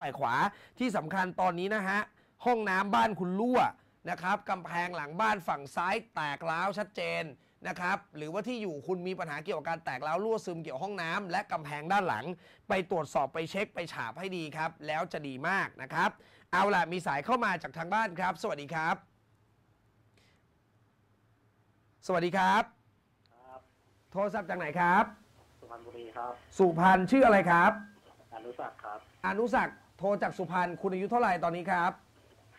ฝ่ายขวาที่สำคัญตอนนี้นะฮะ ห้องน้ำบ้านคุณรั่วนะครับกำแพงหลังบ้านฝั่งซ้ายแตกร้าวชัดเจนนะครับหรือว่าที่อยู่คุณมีปัญหาเกี่ยวกับการแตกร้าวรั่วซึมเกี่ยวห้องน้ำและกำแพงด้านหลัง ไปตรวจสอบไปเช็คไปฉาบให้ดีครับ แล้วจะดีมากนะครับ เอาล่ะมีสายเข้ามาจากทางบ้านครับ สวัสดีครับ สวัสดีครับครับโทรศัพท์จากไหนครับ สุพรรณบุรีครับ สุพรรณชื่ออะไรครับ อนุสักดิ์ครับ อนุสักดิ์ โทรจากสุพรรณคุณอายุเท่าไหร่ตอนนี้ครับ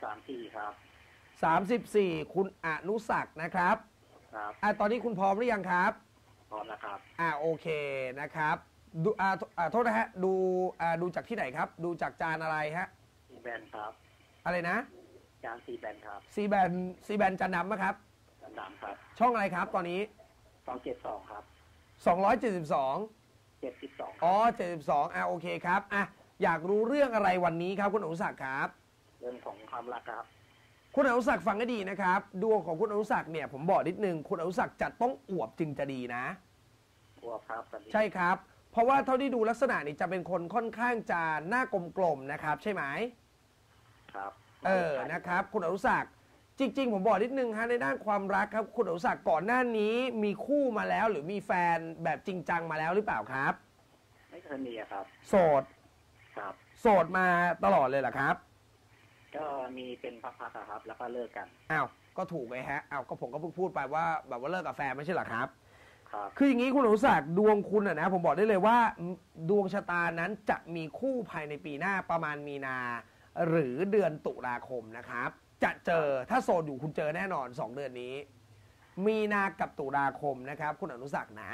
สามสี่ครับ34คุณอนุสักดิ์นะครับครับอะตอนนี้คุณพร้อมหรือยังครับ พร้อมนะครับ อ่าโอเคนะครับดูอ่าโทอ่าโทษนะฮะดูอ่าดูจากที่ไหนครับ ดูจากจานอะไรฮะซีแบนครับ อะไรนะจานซีแบนครับซีแบนซีแบนจานดำไหมครับ จานดำครับช่องอะไรครับตอนนี้ สองเจ็ดสองครับ 272 เจ็ดสิบสอง อ๋อ 72 อ่าโอเคครับ อะ อยากรู้เรื่องอะไรวันนี้ครับ คุณอนุสักดิ์ครับ เรื่องของความรักครับ คุณอนุสักดิ์ฟังให้ดีนะครับดวงของคุณอนุสักดิ์เนี่ยผมบอกนิดนึงคุณอนุสักดิ์จะต้องอวบจึงจะดีนะกลัวครับตอนนี้ใช่ครับ เพราะว่าเท่าที่ดูลักษณะนี่จะเป็นคนค่อนข้างจะหน้ากลมๆนะครับ ใช่ไหมครับเออนะครับ คุณอนุสักดิ์จริง ๆ ผมบอกนิดนึงฮะในด้านความรักครับ คุณอนุสักดิ์ก่อนหน้านี้มีคู่มาแล้วหรือมีแฟนแบบจริงจังมาแล้วหรือเปล่าครับ ไม่เคยมีอะครับ โสด ครับ โสดมาตลอดเลยเหรอครับ ก็มีเป็นพักๆอะครับ แล้วก็เลิกกัน อ้าว ก็ถูกไงฮะ อ้าว ก็ผมก็เพิ่งพูดไปว่า แบบว่าเลิกกับแฟนไม่ใช่เหรอครับ ครับ คืออย่างนี้คุณอนุสักดิ์ดวงคุณอะนะ ผมบอกได้เลยว่าดวงชะตานั้นจะมีคู่ภายในปีหน้าประมาณมีนา หรือเดือนตุลาคมนะครับ จะเจอถ้าโสดอยู่คุณเจอแน่นอน2เดือนนี้ มีนากับตุลาคมนะครับ คุณอนุสักดิ์นะ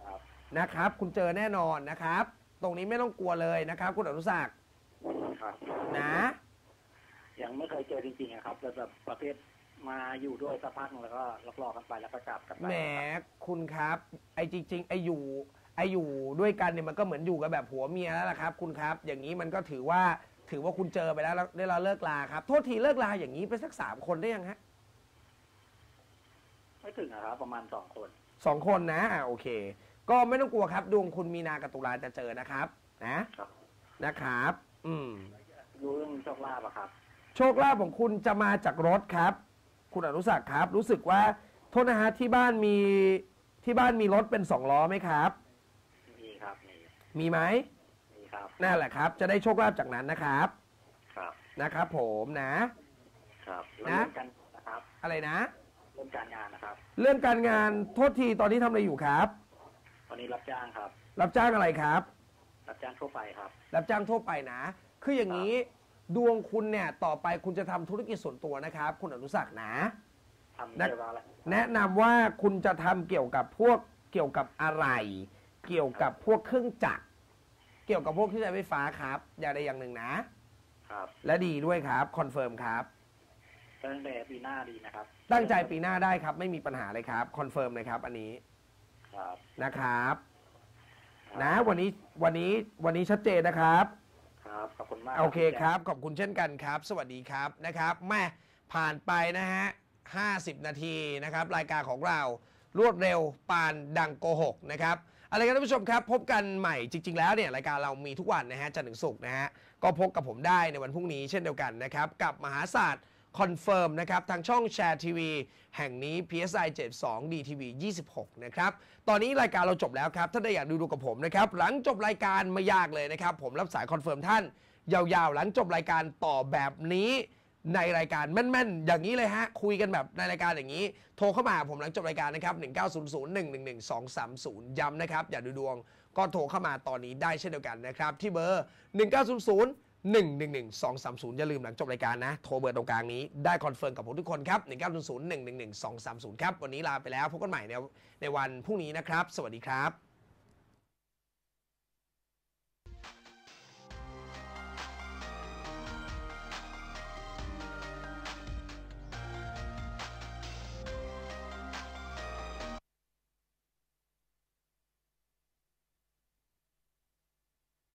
ครับ นะครับ คุณเจอแน่นอนนะครับ ตรงนี้ไม่ต้องกลัวเลยนะครับ คุณอนุสักดิ์ครับ นะ ยังไม่เคยเจอจริงๆอะครับแต่แบบประเภทมาอยู่ด้วยสักพักหนึ่งแล้วก็ลอกๆกันไปแล้วก็กลับกันไปแหมคุณครับ ไอ้จริง ๆ ไอ้อยู่ไอ้อยู่ด้วยกันเนี่ยมันก็เหมือนอยู่กันแบบผัวเมียแล้วล่ะครับ คุณครับ อย่างนี้มันก็ถือว่าถือว่าคุณเจอไปแล้วแล้วได้เราเลิกลาครับ โทษทีเลิกลาอย่างนี้ไปสักสามคนได้ยังฮะไม่ถึงอะครับ ประมาณสองคนสองคนนะอ่าโอเค ก็ไม่ต้องกลัวครับ ดวงคุณมีนากับตุลาจะเจอนะครับ นะครับนะครับ อืม รู้เรื่องโชคลาภอะครับ โชคลาภของคุณจะมาจากรถครับ คุณอนุสักดิ์ครับ รู้สึกว่าโทษนะฮะที่บ้านมีที่บ้านมีรถเป็นสองล้อไหมครับ มีครับ มีมีไหมมีครับ นั่นแหละครับ จะได้โชคลาภจากนั้นนะครับ ครับ นะครับ ผมนะ ครับนะเรื่องการนะครับ อะไรนะ เรื่องการงานนะครับ เรื่องการงานโทษทีตอนนี้ทำอะไรอยู่ครับ ตอนนี้รับจ้างครับ รับจ้างอะไรครับ รับจ้างทั่วไปครับ รับจ้างทั่วไปนะ คืออย่างนี้ดวงคุณเนี่ยต่อไปคุณจะทำธุรกิจส่วนตัวนะครับ คุณอนุสักดิ์นะ ทำนะเกี่ยวกับอะไรแนะนำว่าคุณจะทำเกี่ยวกับพวกเกี่ยวกับอะไร เกี่ยวกับพวกเครื่องจักร เกี่ยวกับพวกที่ใช้ไฟฟ้าครับ อย่างใดอย่างหนึ่งนะ ครับและดีด้วยครับคอนเฟิร์มครับ ตั้งแต่ปีหน้าดีนะครับตั้งใจปีหน้าได้ครับ ไม่มีปัญหาเลยครับคอนเฟิร์มเลยครับ อันนี้ ครับ นะครับ นะ วันนี้วันนี้วันนี้ชัดเจนนะครับ ครับ ขอบคุณมากโอเคครับ ขอบคุณเช่นกันครับ สวัสดีครับนะครับแม่ผ่านไปนะฮะ50นาทีนะครับ รายการของเรารวดเร็วปานดังโกหกนะครับอะไรกันท่านผู้ชมครับ พบกันใหม่จริง ๆ แล้วเนี่ยรายการเรามีทุกวันนะฮะจันทร์ถึงศุกร์นะฮะก็พบกับผมได้ในวันพรุ่งนี้เช่นเดียวกันนะครับ กับมหาศาสตร์ คอนเฟิร์มนะครับทางช่องแชร์ทีวีแห่งนี้ PSI 72 DTV 26 นะครับ ตอนนี้รายการเราจบแล้วครับ ถ้าได้อยากดูดูกับผมนะครับ หลังจบรายการไม่ยากเลยนะครับ ผมรับสายคอนเฟิร์มท่าน ยาวๆ หลังจบรายการต่อแบบนี้ในรายการแม่นๆ อย่างนี้เลยฮะ คุยกันแบบในรายการอย่างนี้ โทรเข้ามาผมหลังจบรายการนะครับ 1900111230 ย้ำนะครับ อย่าดูดวงก็โทรเข้ามาตอนนี้ได้เช่นเดียวกันนะครับ ที่เบอร์ 1900 111 230 อย่าลืมหลังจบรายการนะ โทรเบอร์ตรงกลางนี้ได้คอนเฟิร์มกับผมทุกคนครับ1900 111 230 ครับ วันนี้ลาไปแล้วพบกันใหม่ในในวันพรุ่งนี้นะครับ สวัสดีครับ